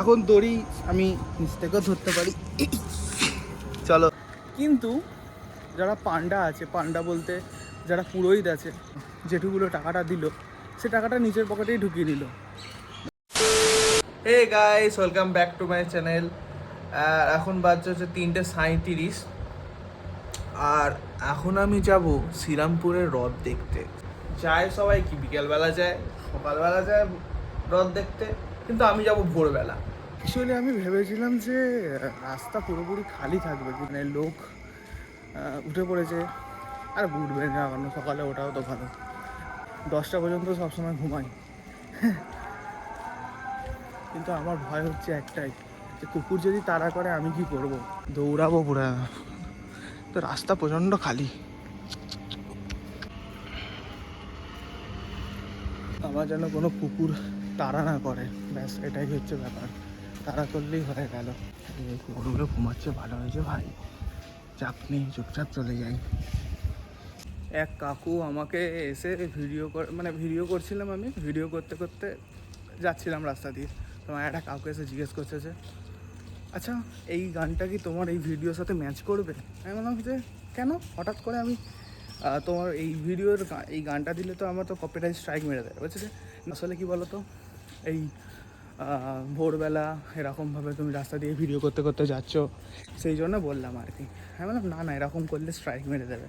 এখন দড়ি আমি নিচ থেকেও ধরতে পারি। চলো। কিন্তু যারা পান্ডা আছে পান্ডা বলতে যারা পুরোহিত আছে যেটুকুলো টাকাটা দিল সে টাকাটা নিজের পকেটেই ঢুকিয়ে নিল। Hey guys welcome back to my channel এখন বাজছে হচ্ছে তিনটে সাঁইত্রিশ। আর এখন আমি যাব শ্রীরামপুরের হ্রদ দেখতে। যায় সবাই কি বিকেলবেলা যায় সকালবেলা যায় হ্রদ দেখতে? কিন্তু আমি যাব ভোরবেলা। অ্যাকচুয়ালি আমি ভেবেছিলাম যে, রাস্তা পুরোপুরি খালি থাকবে মানে লোক উঠে পড়েছে। আর উঠবে না কারণ সকালে ওটাও তো ভালো। দশটা পর্যন্ত সবসময় ঘুমাই। কিন্তু আমার ভয় হচ্ছে একটাই, যে কুকুর যদি তাড়া করে, আমি কি করব? দৌড়াবো পুরা। তো রাস্তা প্রচণ্ড খালি। আমার যেন কোনো কুকুর তাড়া না করে। ব্যাস, এটাই হচ্ছে ব্যাপার। তাড়া করলেই হয়ে গেল। এই কুকুরগুলো ঘুমাচ্ছে, ভালো হয়েছে ভাই। চাপ নেই, চুপচাপ চলে যাই। এক কাকু আমাকে এসে ভিডিও করে মানে ভিডিও করছিলাম আমি, ভিডিও করতে করতে যাচ্ছিলাম রাস্তা দিয়ে। তোমার একটা কাউকে এসে জিজ্ঞেস করছে যে আচ্ছা এই গানটা কি তোমার এই ভিডিওর সাথে ম্যাচ করবে? আমি বললাম যে, কেন? হঠাৎ করে আমি তোমার এই ভিডিওর এই গানটা দিলে তো আমার তো কপিরাইট স্ট্রাইক মেরে দেয় বলছে যে, আসলে কি বলো তো এই ভোরবেলা এরকমভাবে তুমি রাস্তা দিয়ে ভিডিও করতে করতে যাচ্ছ, সেই জন্য বললাম আর কি। হ্যাঁ বললাম, না না, এরকম করলে স্ট্রাইক মেরে দেবে।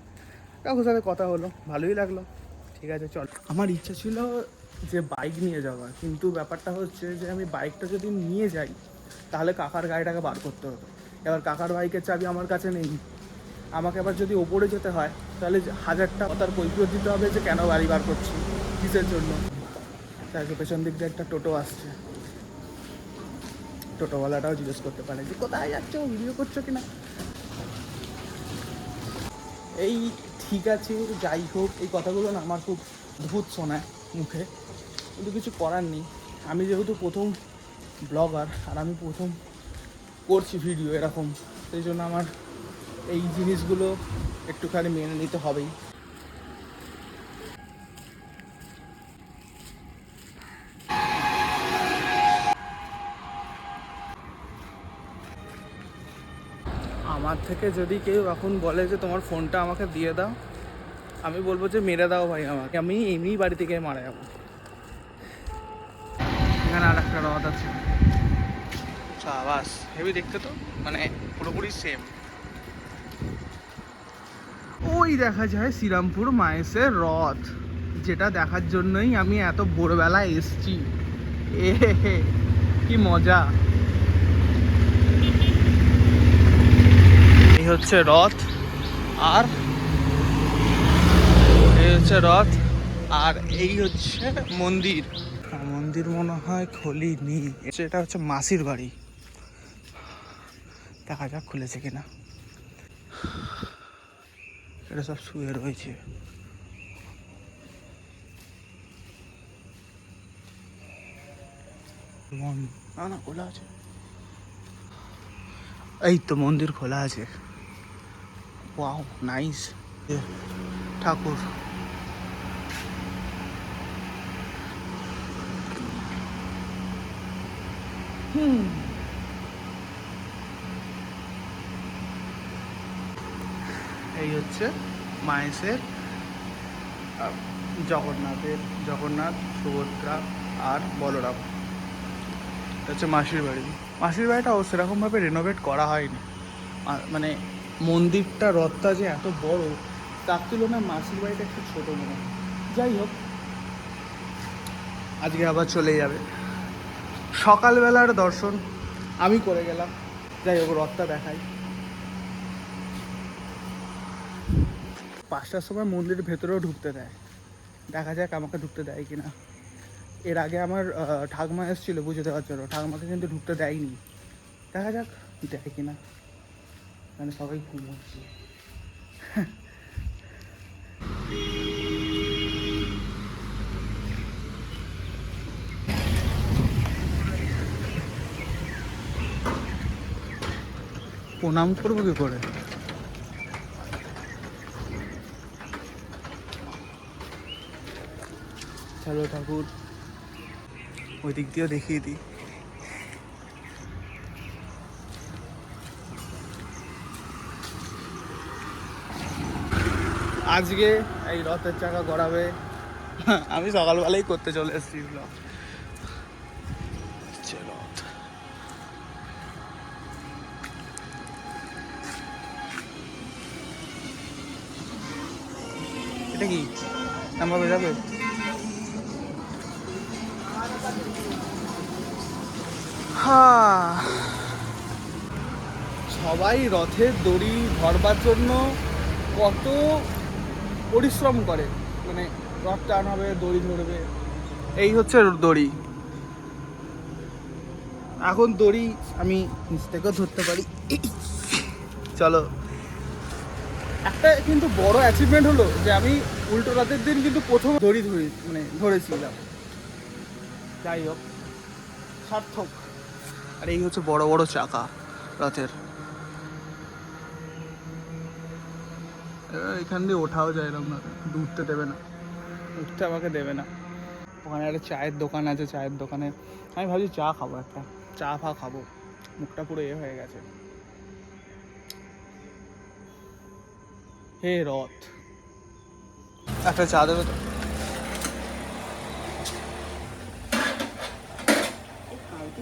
কাকুর সাথে কথা হলো, ভালোই লাগল। ঠিক আছে, চল। আমার ইচ্ছা ছিল যে বাইক নিয়ে যাওয়ার কিন্তু ব্যাপারটা হচ্ছে যে আমি বাইকটা যদি নিয়ে যাই, তাহলে কাকার গাড়িটাকে বার করতে হতো। এবার কাকার বাইকের চাবি আমার কাছে নেই। আমাকে আবার যদি ওপরে যেতে হয়, তাহলে হাজারটা তার কৈফিয়ত দিতে হবে যে কেন গাড়ি বার করছি, কিসের জন্য? তাকে পেছন দিক দিয়ে একটা টোটো আসছে। টোটোওয়ালাটাও জিজ্ঞেস করতে পারে যে, কোথায় যাচ্ছ? ভিডিও করছ কিনা? এই ঠিক আছে, যাই হোক, এই কথাগুলো না আমার খুব ভূত শোনায় মুখে। কিন্তু কিছু করার নেই। আমি যেহেতু প্রথম ব্লগার আর আমি প্রথম করছি ভিডিও এরকম, সেই জন্য আমার এই জিনিসগুলো একটুখানি মেনে নিতে হবেই। আমার থেকে যদি কেউ এখন বলে যে তোমার ফোনটা আমাকে দিয়ে দাও আমি বলব যে মেরে দাও ভাই আমাকে। আমি এমনি বাড়ি থেকে মারা যাব। এখানে আর একটা রথ আছে। বাস হেভি দেখতে তো? মানে পুরোপুরি সেম ওই দেখা যায় শ্রীরামপুর মায়েসের রথ যেটা দেখার জন্যই আমি এত ভোরবেলা এসছি। এ কি মজা। হচ্ছে রথ আর এই হচ্ছে রথ আর এই হচ্ছে মন্দির। মন্দির মনে হয় খোলিনি। এটা হচ্ছে মাসির বাড়ি। দেখা যাক খুলেছে কিনা। এটা সব শুয়ে রয়েছে। না না, খোলা আছে। এই তো মন্দির খোলা আছে। ওয়াও নাইস ঠাকুর হুম এই হচ্ছে মায়েসের জগন্নাথের, জগন্নাথ, সুভদ্রা আর বলরাম। হচ্ছে মাসির বাড়ি। মাসির বাড়িটাও সেরকমভাবে রেনোভেট করা হয়নি। মানে মন্দিরটা রথটা যে এত বড়, তার তুলনায় মাসির বাড়িটা একটু ছোটো মনে হয়। যাই হোক, আজকে আবার চলে যাবে। সকালবেলার দর্শন আমি করে গেলাম। যাই হোক, রথটা দেখাই। পাঁচটার সময় মন্দিরের ভেতরেও ঢুকতে দেয়। দেখা যাক আমাকে ঢুকতে দেয় কিনা। এর আগে আমার ঠাকমা এসেছিল বুঝে দেওয়ার জন্য। ঠাকমাকে কিন্তু ঢুকতে দেয়নি। দেখা যাক দেয় কিনা। মানে সবাই ঘুমোচ্ছে। প্রণাম করব কি করে? চলো ঠাকুর। ওই দিক দিয়েও দেখিয়ে দিই। আজকে এই রথের চাকা গড়াবে। আমি সকালবেলাই করতে চলে এসেছি এটা কি? হ্যাঁ। সবাই রথের দড়ি ধরবার জন্য কত পরিশ্রম করে। মানে রথ টান হবে, দড়ি ধরবে। এই হচ্ছে দড়ি। এখন দড়ি আমি নিচ থেকেও ধরতে পারি। চলো। একটা কিন্তু বড় অ্যাচিভমেন্ট হলো যে আমি উল্টো রাতের দিন কিন্তু প্রথম দড়ি ধরি মানে ধরেছিলাম। যাই হোক, সার্থক। আর এই হচ্ছে বড় বড় চাকা রথের এখান দিয়ে ওঠাও যায় এরকম না উঠতে দেবে না। উঠতে আমাকে দেবে না। ওখানে একটা চায়ের দোকান আছে চায়ের দোকানে। আমি ভাবছি চা খাব একটা। চা ফা খাব। মুখটা পুরো এ হয়ে গেছে। হে রথ। একটা চা দেবে তো? কালকে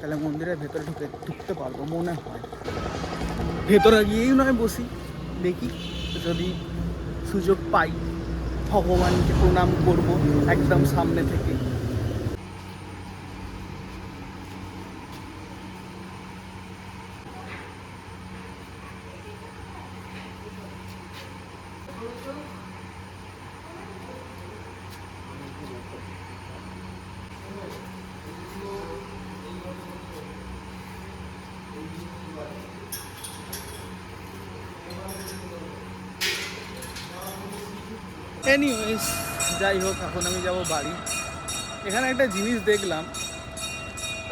তাহলে মন্দিরের ভেতরে ঢুকে ঢুকতে পারব, মনে হয়। ভেতরে গিয়েই নয়, বসি। দেখি যদি সুযোগ পাই, ভগবানকে প্রণাম করব একদম সামনে থেকে। এনিওয়েজ যাই হোক, এখন আমি যাব বাড়ি। এখানে একটা জিনিস দেখলাম।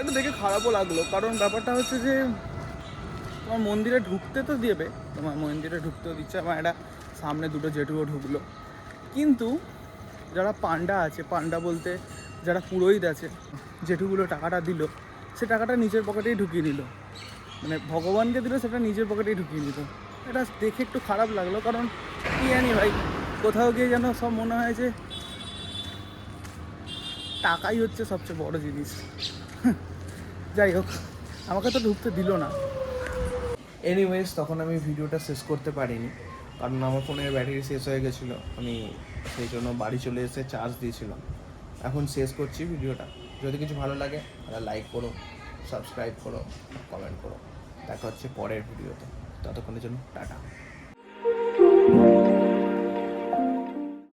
এটা দেখে খারাপও লাগল, কারণ ব্যাপারটা হচ্ছে যে, তোমার মন্দিরে ঢুকতে তো দেবে, তোমার মন্দিরে ঢুকতেও দিচ্ছে, আমার একটা সামনে দুটো জেঠুও ঢুকলো। কিন্তু যারা পান্ডা আছে পান্ডা বলতে যারা পুরোহিত আছে, জেঠুগুলো টাকাটা দিল, সে টাকাটা নিজের পকেটেই ঢুকিয়ে নিল। মানে ভগবানকে দিল, সেটা নিজের পকেটেই ঢুকিয়ে নিল। এটা দেখে একটু খারাপ লাগল, কারণ কি জানি ভাই কোথাও গিয়ে যেন সব মনে হয় যে টাকাই হচ্ছে সবচেয়ে বড় জিনিস। যাই হোক, আমাকে তো ঢুকতে দিল না। এনিওয়েজ তখন আমি ভিডিওটা শেষ করতে পারিনি, কারণ আমার ফোনের ব্যাটারি শেষ হয়ে গেছিল। আমি সেই জন্য বাড়ি চলে এসে চার্জ দিয়েছিলাম। এখন শেষ করছি ভিডিওটা। যদি কিছু ভালো লাগে, তাহলে লাইক করো সাবস্ক্রাইব করো কমেন্ট করো। দেখা হচ্ছে পরের ভিডিওতে। ততক্ষণের জন্য টাটা।